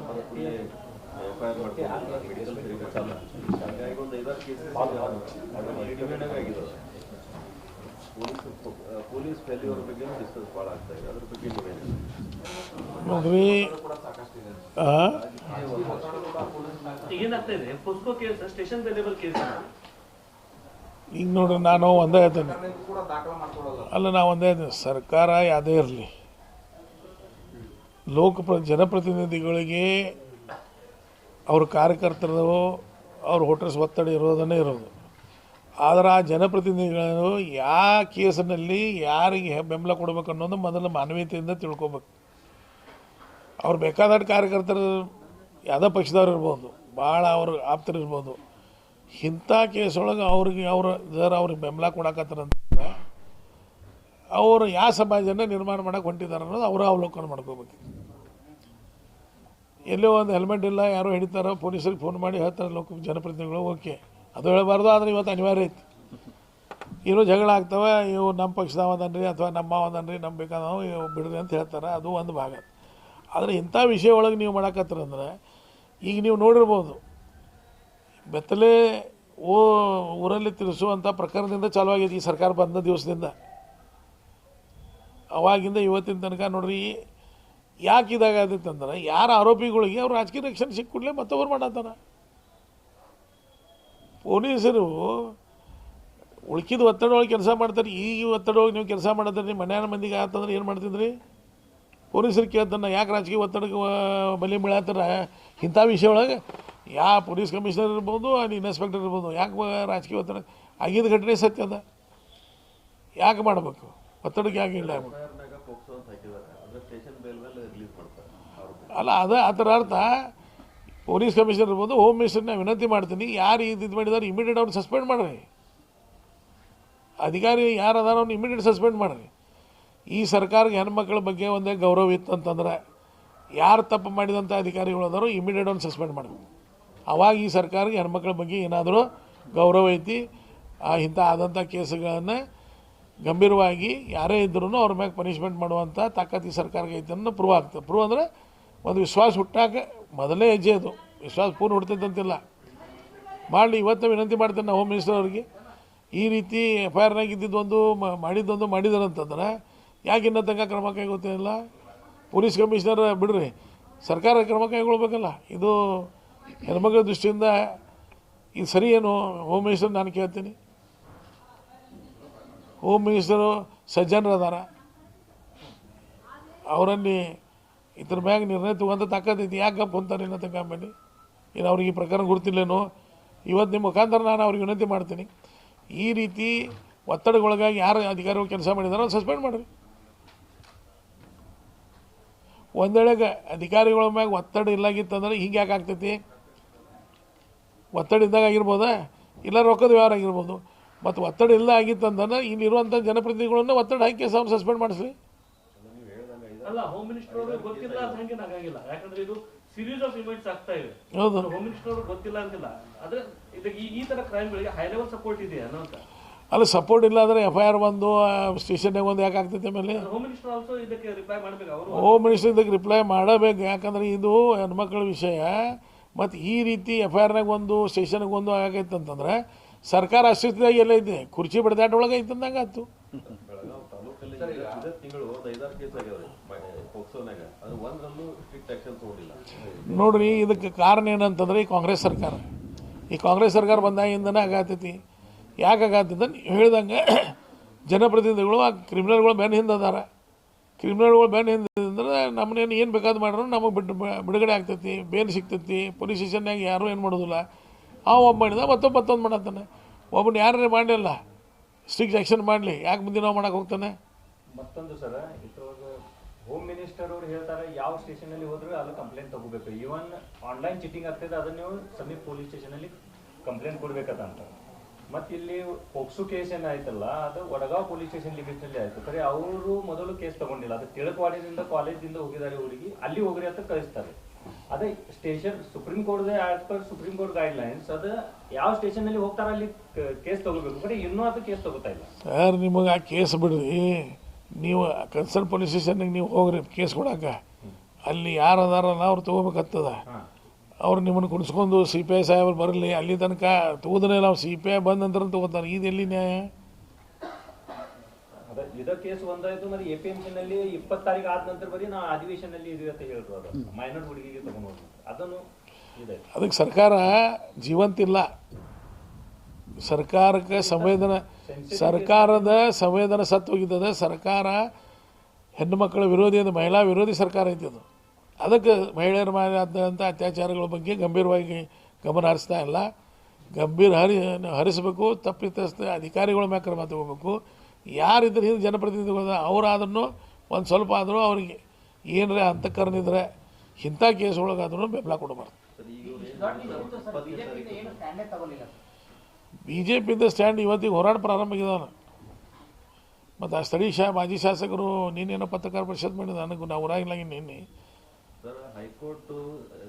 F I R ಮಾಡ್ಕೊಂಡು medical ತೆಗಿಬೇಕಲ್ಲ ಹಾಗಾಗಿ ಒಂದು ಐದಾರು ಕೇಸಸ್ ಡಿಮ್ಯಾಂಡ್ ಆಗಿದ್ದಾವೆ ಪೊಲೀಸ್ ಪೊಲೀಸ್ ಫೇಲ್ಯೂರ್ ಬಗ್ಗೆ ಡಿಸ್ಕಸ್ ಭಾಳ ಆಗ್ತಾ ಇದೆ ಅದ್ರ ಬಗ್ಗೆ ನೀವೇನು ನೋಡ್ರಿ ಆ? ಏನಾಗ್ತಾ ಇದೆ ಪೊಸ್ಕೋ ಕೇಸ್ ಸ್ಟೇಷನ್ ಕೇಸ್ ಈಗ ನೋಡ್ರಿ ನಾನು ಒಂದೇ ಹೇಳ್ತೇನೆ ಅಲ್ಲ ನಾ ಒಂದೇ ಹೇಳ್ತೇನೆ ಸರ್ಕಾರ ಯಾವುದೇ ಇರಲಿ. ಲೋಕ ಪ್ರ ಜನಪ್ರತಿನಿಧಿಗಳಿಗೆ ಅವ್ರ ಕಾರ್ಯಕರ್ತರು, ಅವ್ರ ಹೋಟೆಲ್ಸ್ ಒತ್ತಡ ಇರೋದನ್ನೇ ಇರೋದು. ಆದರೆ ಆ ಜನಪ್ರತಿನಿಧಿಗಳು ಯಾವ ಕೇಸಿನಲ್ಲಿ ಯಾರಿಗೆ ಬೆಂಬಲ ಕೊಡ್ಬೇಕು ಅನ್ನೋದು ಮೊದಲು ಮಾನವೀಯತೆಯಿಂದ ತಿಳ್ಕೊಬೇಕು. ಅವ್ರು ಬೇಕಾದಷ್ಟು ಕಾರ್ಯಕರ್ತರು ಯಾವುದೋ ಪಕ್ಷದವ್ರು ಇರ್ಬೋದು, ಭಾಳ ಅವ್ರ ಆಪ್ತರು ಇರ್ಬೋದು. ಇಂಥ ಕೇಸೊಳಗೆ ಅವ್ರಿಗೆ ಅವ್ರ ಜರ ಅವ್ರಿಗೆ ಬೆಂಬಲ ಕೊಡಕತ್ತಾರಂತಂದ್ರೆ ಅವರು ಯಾವ ಸಮಾಜನ ನಿರ್ಮಾಣ ಮಾಡಕ್ಕೆ ಹೊಂಟಿದ್ದಾರೆ ಅನ್ನೋದು ಅವರು ಅವಲೋಕನ ಮಾಡ್ಕೋಬೇಕು. ಎಲ್ಲೋ ಒಂದು ಹೆಲ್ಮೆಟ್ ಇಲ್ಲ, ಯಾರೋ ಹಿಡಿತಾರೋ ಪೊಲೀಸರಿಗೆ ಫೋನ್ ಮಾಡಿ ಹೇಳ್ತಾರೆ, ಲೋಕ, ಜನಪ್ರತಿನಿಧಿಗಳು ಓಕೆ ಅದು ಹೇಳಬಾರ್ದು, ಆದರೆ ಇವತ್ತು ಅನಿವಾರ್ಯ ಐತಿ ಇರೋ ಜಗಳ ಆಗ್ತವೆ ಇವು ನಮ್ಮ ಪಕ್ಷದವ ಅದನ್ರಿ ಅಥವಾ ನಮ್ಮ ಒಂದನ್ರಿ ನಮ್ಮ ಬೇಕಾದವು ಇವು ಅಂತ ಹೇಳ್ತಾರೆ, ಅದು ಒಂದು ಭಾಗ. ಆದರೆ ಇಂಥ ವಿಷಯ ಒಳಗೆ ನೀವು ಮಾಡಕತ್ತೀರಂದ್ರೆ ಈಗ ನೀವು ನೋಡಿರ್ಬೋದು ಬೆತ್ತಲೆ ಓ ಊರಲ್ಲಿ ತಿಳಿಸುವಂಥ ಪ್ರಕರಣದಿಂದ ಚಾಲುವಾಗಿದೆ ಈ ಸರ್ಕಾರ ಬಂದ ದಿವಸದಿಂದ. ಅವಾಗಿಂದ ಇವತ್ತಿನ ತನಕ ನೋಡ್ರಿ ಯಾಕೆ ಇದಾಗತ್ತಂದ್ರೆ ಯಾರ ಆರೋಪಿಗಳಿಗೆ ಅವ್ರು ರಾಜಕೀಯ ರಕ್ಷಣೆ ಸಿಕ್ಕ ಕೂಡಲೇ ಮತ್ತೊಬ್ಬರು ಮಾಡತ್ತಾರ ಪೊಲೀಸರು ಉಳ್ಕಿದ ಒತ್ತಡ ಒಳಗೆ ಕೆಲಸ ಮಾಡ್ತಾರೆ ಈಗ ಒತ್ತಡ ಒಳಗೆ ನೀವು ಕೆಲಸ ಮಾಡತ್ತೀರಿ ನಿಮ್ಮ ಮನ್ಯಾನ ಮಂದಿಗೆ ಆತಂದ್ರೆ ಏನು ಮಾಡ್ತಿದ್ರಿ? ಪೊಲೀಸರು ಕೇಳ್ತಾನೆ ಯಾಕೆ ರಾಜಕೀಯ ಒತ್ತಡಕ್ಕೆ ಬಲಿ ಬೀಳತ್ತಾರ? ಇಂಥ ವಿಷಯ ಒಳಗೆ ಯಾ ಪೊಲೀಸ್ ಕಮಿಷನರ್ ಇರ್ಬೋದು ಅಲ್ಲಿ ಇನ್ಸ್ಪೆಕ್ಟರ್ ಇರ್ಬೋದು, ಯಾಕೆ ರಾಜಕೀಯ ಒತ್ತಡ? ಆಗಿದ ಘಟನೆ ಸತ್ಯ ಅದ. ಯಾಕೆ ಮಾಡಬೇಕು? ಒತ್ತಡಕ್ಕೆ ಯಾಕೆ ಇಲ್ಲ? ಅಲ್ಲ, ಅದು ಅದರ ಅರ್ಥ ಪೊಲೀಸ್ ಕಮಿಷನರ್ ಬಂದು ಹೋಮ್ ಮಿನಿಸ್ಟರ್ನ ವಿನಂತಿ ಮಾಡ್ತೀನಿ, ಯಾರು ಇದು ಇದು ಮಾಡಿದಾರೆ ಇಮಿಡಿಯೇಟ್ ಅವ್ರನ್ನ ಸಸ್ಪೆಂಡ್ ಮಾಡ್ರಿ. ಅಧಿಕಾರಿ ಯಾರು ಅದಾರ ಅವ್ನು ಇಮಿಡಿಯೇಟ್ ಸಸ್ಪೆಂಡ್ ಮಾಡ್ರಿ. ಈ ಸರ್ಕಾರಕ್ಕೆ ಹೆಣ್ಮಕ್ಳ ಬಗ್ಗೆ ಒಂದೇ ಗೌರವ ಇತ್ತು ಅಂತಂದ್ರೆ, ಯಾರು ತಪ್ಪು ಮಾಡಿದಂಥ ಅಧಿಕಾರಿಗಳು ಅದಾರೋ ಇಮಿಡಿಯೇಟ್ ಅವ್ನು ಸಸ್ಪೆಂಡ್ ಮಾಡಬೇಕು. ಅವಾಗ ಈ ಸರ್ಕಾರಕ್ಕೆ ಹೆಣ್ಮಕ್ಳ ಬಗ್ಗೆ ಏನಾದರೂ ಗೌರವ ಐತಿ ಇಂಥ ಆದಂಥ ಕೇಸುಗಳನ್ನು ಗಂಭೀರವಾಗಿ ಯಾರೇ ಇದ್ರೂ ಅವ್ರ ಮ್ಯಾಗೆ ಪನಿಷ್ಮೆಂಟ್ ಮಾಡುವಂಥ ತಾಕತ್ತು ಈ ಸರ್ಕಾರಕ್ಕೆ ಐತೆ ಅನ್ನೋ ಪ್ರೂವ್ ಆಗ್ತದೆ. ಪ್ರೂವ್ ಅಂದರೆ ಒಂದು ವಿಶ್ವಾಸ ಹುಟ್ಟಾಕ ಮೊದಲೇ ಹೆಜ್ಜೆ ಅದು. ವಿಶ್ವಾಸ ಪೂರ್ಣ ಹುಡ್ತೈತಂತಿಲ್ಲ ಮಾಡಲಿ, ಇವತ್ತು ವಿನಂತಿ ಮಾಡ್ತೇನೆ ನಾವು ಹೋಮ್ ಮಿನಿಸ್ಟರ್ ಅವ್ರಿಗೆ. ಈ ರೀತಿ ಎಫ್ ಐ ಆರ್ನಾಗ ಇದ್ದಿದ್ದೊಂದು ಮಾಡಿದ್ದೊಂದು ಮಾಡಿದಾರಂತಂದ್ರೆ ಯಾಕೆ ಇನ್ನೂ ತನಕ ಕ್ರಮ ಕೈಗೊತ್ತಿಲ್ಲ ಪೊಲೀಸ್ ಕಮಿಷನರ್ ಬಿಡ್ರಿ, ಸರ್ಕಾರ ಕ್ರಮ ಕೈಗೊಳ್ಬೇಕಲ್ಲ. ಇದು ಹೆಣ್ಮಕ್ಳ ದೃಷ್ಟಿಯಿಂದ ಇದು ಸರಿ ಏನು ಹೋಮ್ ಮಿನಿಸ್ಟರ್ ನಾನು ಕೇಳ್ತೀನಿ. ಹೋಮ್ ಮಿನಿಸ್ಟರು ಸಜ್ಜನರು ಅದಾರ ಅವರಲ್ಲಿ ಇದ್ರ ಮ್ಯಾಗ ನಿರ್ಣಯ ತಗೊಂತ ತಾಕತ್ತೈತಿ ಯಾಕೆ ಕುಂತಾರೆ ಏನಂತ ಆಮೇಲೆ ಇನ್ನು ಅವ್ರಿಗೆ ಈ ಪ್ರಕರಣ ಗುರ್ತಿಲ್ಲೇನೋ? ಇವತ್ತು ನಿಮ್ಮ ಮುಖಾಂತರ ನಾನು ಅವ್ರಿಗೆ ವಿನಂತಿ ಮಾಡ್ತೀನಿ. ಈ ರೀತಿ ಒತ್ತಡಗೊಳಗಾಗಿ ಯಾರು ಅಧಿಕಾರಿಗಳು ಕೆಲಸ ಮಾಡಿದಾರೋ ಸಸ್ಪೆಂಡ್ ಮಾಡಿರಿ. ಒಂದೇಳೆಗೆ ಅಧಿಕಾರಿಗಳ ಮ್ಯಾಗ ಒತ್ತಡ ಇಲ್ಲಾಗಿತ್ತಂದ್ರೆ ಹಿಂಗೆ ಯಾಕೆ ಆಗ್ತೈತಿ? ಒತ್ತಡ ಇದ್ದಾಗ ಆಗಿರ್ಬೋದಾ? ಇಲ್ಲ ರೊಕ್ಕದ ವ್ಯವಹಾರ ಆಗಿರ್ಬೋದು. ಮತ್ತು ಒತ್ತಡ ಇಲ್ಲ ಆಗಿತ್ತಂದ್ರೆ ಇಲ್ಲಿರುವಂಥ ಜನಪ್ರತಿನಿಧಿಗಳನ್ನು ಒತ್ತಡ ಹಾಕಿ ಸಸ್ಪೆಂಡ್ ಮಾಡಿಸ್ಲಿ ಅಲ್ಲ ಹೋಮ್ ಮಿನಿಸ್ಟರ್ ಅವರು ಗೊತ್ತಿಲ್ಲ ಅಂತ ಹಂಗೆ ಆಗಿಲ್ಲ ಯಾಕಂದ್ರೆ ಇದು ಸೀರೀಸ್ ಆಫ್ ಇವೆಂಟ್ಸ್ ಆಗ್ತಾ ಇದೆ. ಹೋಮ್ ಮಿನಿಸ್ಟರ್ ಅವರು ಗೊತ್ತಿಲ್ಲ ಅಂತಿಲ್ಲ. ಆದ್ರೆ ಇದಕ್ಕೆ ಈ- ತರ ಕ್ರೈಮ್ ಗಳಿಗೆ ಹೈ ಲೆವೆಲ್ ಸಪೋರ್ಟ್ ಇದೆ ಅನ್ನೋ ಅಂತ? ಅಲ್ಲಿ ಸಪೋರ್ಟ್ ಇಲ್ಲ ಅಂದರೆ ಎಫ್ ಐ ಆರ್ ಬಂದು ಸ್ಟೇಷನ್ಯಾಗ ಒಂದು ಯಾಕೆ ಆಗ್ತೈತೆ ಆಮೇಲೆ? ಹೋಮ್ ಮಿನಿಸ್ಟರ್ ಆಲ್ಸೋ ಇದಕ್ಕೆ ರಿಪ್ಲೈ ಮಾಡ್ಬೇಕು. ಅವರು ಹೋಮ್ ಮಿನಿಸ್ಟರ್ ಇದಕ್ಕೆ ರಿಪ್ಲೈ ಮಾಡಬೇಕು. ಯಾಕಂದ್ರೆ ಇದು ಹೆಣ್ಮಕ್ಳ ವಿಷಯ. ಮತ್ತು ಈ ರೀತಿ ಎಫ್ ಐ ಆರ್ನಾಗ ಒಂದು ಸ್ಟೇಷನ್ಗೆ ಒಂದು ಆಗೈತೆ ಅಂತಂದ್ರೆ ಸರ್ಕಾರ ಅಸ್ತಿತ್ವದಾಗ ಎಲ್ಲ ಐತೆ. ಕುರ್ಚಿ ಬಡ್ದಾಟ ಒಳಗೆ ಐತಂದಂಗೆ ಆಯ್ತು ನೋಡ್ರಿ ಇದಕ್ಕೆ ಕಾರಣ ಏನಂತಂದ್ರೆ ಈ ಕಾಂಗ್ರೆಸ್ ಸರ್ಕಾರ. ಈ ಕಾಂಗ್ರೆಸ್ ಸರ್ಕಾರ ಬಂದಾಗಿಂದನೇ ಆಗತ್ತೈತಿ ಯಾಕೆ ಆಗತ್ತಂದ್ರೆ ನೀವು ಹೇಳ್ದಂಗೆ ಜನಪ್ರತಿನಿಧಿಗಳು ಆ ಕ್ರಿಮಿನಲ್ಗಳು ಬೆನ್ನ ಹಿಂದೆ ಅದಾರ. ಕ್ರಿಮಿನಲ್ಗಳು ಬೆನ್ನ ಹಿಂದೆ ಅಂದ್ರೆ ನಮ್ಮನ್ನೇನು ಏನು ಬೇಕಾದ್ ಮಾಡ್ರು ನಮಗೆ ಬಿಟ್ಟು ಬಿಡುಗಡೆ ಆಗ್ತೈತಿ ಬೇಲ್ ಸಿಗ್ತೈತಿ. ಪೊಲೀಸ್ ಸ್ಟೇಷನ್ಯಾಗ ಯಾರೂ ಏನು ಮಾಡೋದಿಲ್ಲ. ಆ ಒಬ್ಬ ಮಾಡಿದ ಮತ್ತೊಬ್ಬ ಮತ್ತೊಂದು ಮಾಡತ್ತಾನೆ. ಒಬ್ಬನ ಯಾರೇ ಮಾಡಲಿಲ್ಲ? ಸ್ಟ್ರಿಕ್ಟ್ ಆ್ಯಕ್ಷನ್ ಮಾಡಲಿ. ಯಾಕೆ ಮುಂದೆ ನಾವು ಮಾಡೋಕೆ ಹೋಗ್ತಾನೆ? ಮತ್ತೊಂದು ಸರ ಇದ್ರೊಳಗೆ ಹೋಮ್ ಮಿನಿಸ್ಟರ್ ಅವ್ರು ಹೇಳ್ತಾರೆ, ಯಾವ ಸ್ಟೇಷನ್ ಅಲ್ಲಿ ಹೋದ್ರೆ ಅಲ್ಲಿ ಕಂಪ್ಲೇಂಟ್ ತಗೋಬೇಕು. ಈವನ್ ಆನ್ಲೈನ್ ಚೀಟಿಂಗ್ ಆಗ್ತದೆ, ಅದನ್ನ ನೀವು ಸಮೀಪ ಪೊಲೀಸ್ ಸ್ಟೇಷನ್ ಅಲ್ಲಿ ಕಂಪ್ಲೇಂಟ್ ಕೊಡ್ಬೇಕಂತ. ಅಂತ ಮತ್ತೆ ಇಲ್ಲಿ ಪೋಕ್ಸೋ ಕೇಸ್ ಏನಾಯ್ತಲ್ಲ ಅದು ವಡಗಾವ್ ಪೊಲೀಸ್ ಸ್ಟೇಷನ್ ಲಿಮಿಟ್ನಲ್ಲಿ ಆಯ್ತು. ಕರೆ ಅವರು ಮೊದಲು ಕೇಸ್ ತಗೊಂಡಿಲ್ಲ. ಅದು ತಿಳಕವಾಡಿದಿಂದ ಕಾಲೇಜಿಂದ ಹೋಗಿದ್ದಾರೆ ಹುಡುಗಿ ಅಲ್ಲಿ ಹೋಗ್ರಿ ಅಂತ ಕಳಿಸ್ತಾರೆ. ಅದೇ station supreme court as per supreme court guidelines ಅದು ಯಾವ ಸ್ಟೇಷನ್ ಅಲ್ಲಿ ಹೋಗ್ತಾರ ಅಲ್ಲಿ ಕೇಸ್ ತಗೋಬೇಕು. ಖರೆ ಇನ್ನೂ ಅದು ಕೇಸ್ ತಗೋತಾ ಇಲ್ಲ. ಸರ್ ನಿಮಗೆ ಆ ಕೇಸ್ ಬಿಡ್ರಿ? ನೀವು ಕನ್ಸರ್ನ್ ಪೊಲೀಸ್ ಸ್ಟೇಷನ್ಗೆ ನೀವು ಹೋಗ್ರಿ ಕೇಸ್ ಕೊಡಕ್ಕೆ ಅಲ್ಲಿ ಯಾರು ಅದಾರಲ್ಲ ಅವ್ರು ತೊಗೋಬೇಕತ್ತದ ಹಾಂ. ಅವ್ರು ನಿಮ್ಮನ್ನು ಕುಡಿಸ್ಕೊಂಡು ಸಿ ಪಿ ಐ ಸಾಹೇಬ್ರು ಬರಲಿ ಅಲ್ಲಿ ತನಕ ತೂದನೇ ನಾವು ಸಿ ಪಿ ಐ ಬಂದ ನಂತರ ತಗೋತಾರೆ. ಇದು ಎಲ್ಲಿ ನ್ಯಾಯ? ಇದ ಕೇಸ್ ಒಂದಾಯ್ತು మరి ಎ ಪಿ ಎಂ ನಲ್ಲಿ ಇಪ್ಪತ್ತು ತಾರೀಕು ಆದ ನಂತರ ಬರೀ ನಾವು ಅಧಿವೇಶನಲ್ಲಿ ಇದೀವಿ ಅಂತ ಹೇಳಿದ್ರು ಅದು. ಮೈನರ್ ಹುಡುಗಿಗೆ ತಗೊಂಡು ಹೋಗಿ ಅದನ್ನು ಇದೆ ಅದಕ್ಕೆ ಸರ್ಕಾರ ಜೀವಂತಿಲ್ಲ ಸರ್ಕಾರಕ್ಕೆ ಸಂವೇದನ ಸರ್ಕಾರದ ಸಂವೇದನ ಸತ್ತು ಹೋಗಿದ್ದದ ಸರ್ಕಾರ ಹೆಣ್ಣುಮಕ್ಕಳ ವಿರೋಧಿ ಅದು ಮಹಿಳಾ ವಿರೋಧಿ ಸರ್ಕಾರ ಐತಿ ಅದು. ಅದಕ್ಕೆ ಮಹಿಳೆಯರ ಮೇಲೆ ಆದಂಥ ಅತ್ಯಾಚಾರಗಳ ಬಗ್ಗೆ ಗಂಭೀರವಾಗಿ ಗಮನ ಹರಿಸ್ತಾ ಇಲ್ಲ. ಗಂಭೀರ ಹರಿ ಹರಿಸಬೇಕು ತಪ್ಪಿತಸ್ಥ ಅಧಿಕಾರಿಗಳ ಮೇಲೆ ಕ್ರಮ ತಗೋಬೇಕು ಯಾರಿದ್ರೆ ಹಿಂದೆ ಜನಪ್ರತಿನಿಧಿಗಳು ಅವರಾದ್ರೂ ಒಂದು ಸ್ವಲ್ಪ ಆದರೂ ಅವ್ರಿಗೆ ಏನರ ಅಂತಃಕರಣ ಇದ್ರೆ ಇಂಥ ಕೇಸ್ ಒಳಗಾದ್ರೂ ಬೆಂಬಲ ಕೊಡಬಾರ್ದು. ಬಿ ಜೆ ಪಿಯಿಂದ ಸ್ಟ್ಯಾಂಡ್ ಇವತ್ತಿಗೆ ಹೋರಾಟ ಪ್ರಾರಂಭ ಆಗಿದ್ದಾನೆ ಮತ್ತು ಆ ಸ್ಥಳೀಯ ಶಾ ಮಾಜಿ ಶಾಸಕರು ನೀನೇನೋ ಪತ್ರಕಾರ ಪರಿಷತ್ ಮಾಡಿದ ನನಗೆ ನಾವು ಊರಾಗಿಲ್ಲ ನಿನ್ನೆ. ಹೈಕೋರ್ಟ್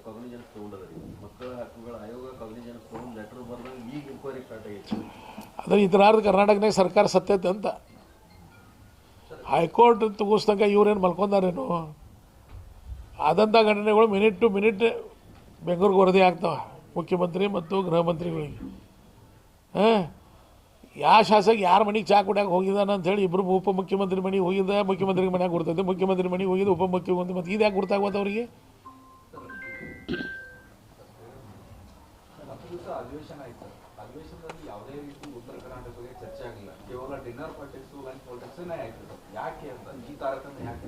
ಕಾಗ್ನಿಜೆನ್ಸ್ ತಗೊಂಡದ್ರಿ ಮಕ್ಕಳ ಹಕ್ಕುಗಳ ಆಯೋಗ ಕಾಗ್ನಿಜೆನ್ಸ್ ತಗೊಂಡು ಲೆಟರ್ ಬರ್ದಾಗ ಈಗ ಇನ್ಕ್ವೈರಿ ಸ್ಟಾರ್ಟ್ ಆಗೈತಿ. ಅದ್ರ ಇತರಾರ್ಧ ಕರ್ನಾಟಕನಾಗ ಸರ್ಕಾರ ಸತ್ತೈತೆ ಅಂತ. ಹೈಕೋರ್ಟ್ ತಗೋಸ್ದಾಗ ಇವ್ರೇನು ಮಲ್ಕೊಂಡಾರೇನು? ಆದಂಥ ಘಟನೆಗಳು ಮಿನಿಟ್ ಟು ಮಿನಿಟ್ ಬೆಂಗಳೂರಿಗೆ ವರದಿ ಆಗ್ತಾವ ಮುಖ್ಯಮಂತ್ರಿ ಮತ್ತು ಗೃಹ ಮಂತ್ರಿಗಳಿಗೆ. ಹಾಂ ಯಾವ ಶಾಸಕ ಯಾರ ಮನೆಗೆ ಚಾ ಕುಡ್ಯಾಕೆ ಹೋಗಿದ್ದಾನೆ ಅಂತೇಳಿ ಇಬ್ಬರು ಉಪಮುಖ್ಯಮಂತ್ರಿ ಮನೆಗೆ ಹೋಗಿದ್ದ ಮುಖ್ಯಮಂತ್ರಿ ಮನೆಯಾಗ ಗುರ್ತೈತೆ ಮುಖ್ಯಮಂತ್ರಿ ಮನೆಗೆ ಹೋಗಿದ್ದು ಉಪಮುಖ್ಯಮಂತ್ರಿ ಮತ್ತು ಇದು ಯಾಕೆ ಗುರ್ತಾಗೋದು ಅವರಿಗೆ? ಚರ್ಚೆ ಆಗಿಲ್ಲ. ಕೇವಲ ಡಿನ್ನರ್ ಪಾಲಿಟಿಕ್ಸ್ ಲಂಚ್ ಪಾಲಿಟಿಕ್ಸ್ ಯಾಕೆ ಅಂತ, ಈ ತಾರತಮ್ಯ ಯಾಕೆ